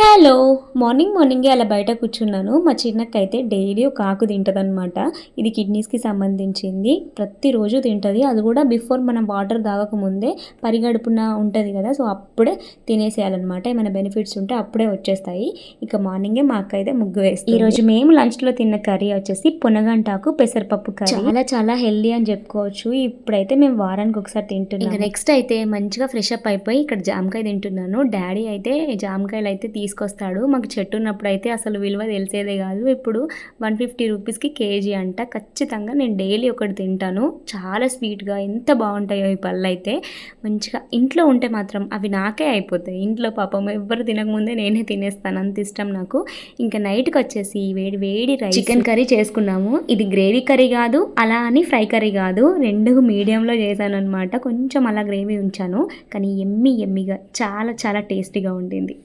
Hello. Morning మార్నింగే అలా బయట కూర్చున్నాను. మా చిన్నకైతే డైలీ ఒక ఆకు తింటుంది అనమాట ఇది కిడ్నీస్కి సంబంధించింది. ప్రతిరోజు తింటుంది. అది కూడా బిఫోర్ మనం వాటర్ తాగకముందే పరిగడుపున ఉంటుంది కదా సో అప్పుడే తినేసేయాలన్నమాట. ఏమైనా బెనిఫిట్స్ ఉంటే అప్పుడే వచ్చేస్తాయి. ఇక మార్నింగే మా అక్క అయితే ముగ్గు వేస్తుంది. ఈరోజు మేము లంచ్లో తిన్న కర్రీ వచ్చేసి పునగంటాకు పెసరపప్పు కర్రీ. చాలా చాలా హెల్దీ అని చెప్పుకోవచ్చు. ఇప్పుడైతే మేము వారానికి ఒకసారి తింటున్నాం ఇంకా నెక్స్ట్ అయితే మంచిగా ఫ్రెష్ అప్ అయిపోయి ఇక్కడ జామకాయ తింటున్నాను. డాడీ అయితే జామకాయలు అయితే తీసుకొస్తాడు. మాకు చెట్టు ఉన్నప్పుడు అయితే అసలు విలువ తెలిసేదే కాదు. ఇప్పుడు వన్ ఫిఫ్టీ రూపీస్కి కేజీ అంట. ఖచ్చితంగా నేను డైలీ ఒకటి తింటాను. చాలా స్వీట్గా ఎంత బాగుంటాయో ఈ పళ్ళు అయితే మంచిగా ఇంట్లో ఉంటే మాత్రం అవి నాకే అయిపోతాయి. ఇంట్లో పాపం ఎవ్వరు తినకముందే నేనే తినేస్తాను. అంత ఇష్టం నాకు. ఇంకా నైట్కి వచ్చేసి వేడి వేడి రైస్. చికెన్ కర్రీ చేసుకున్నాము. ఇది గ్రేవీ కర్రీ కాదు అలా అని ఫ్రై కర్రీ కాదు. రెండు మీడియంలో చేశాను అనమాట కొంచెం అలా గ్రేవీ ఉంచాను. కానీ ఎమ్మి ఎమ్మిగా చాలా చాలా టేస్టీగా ఉండింది.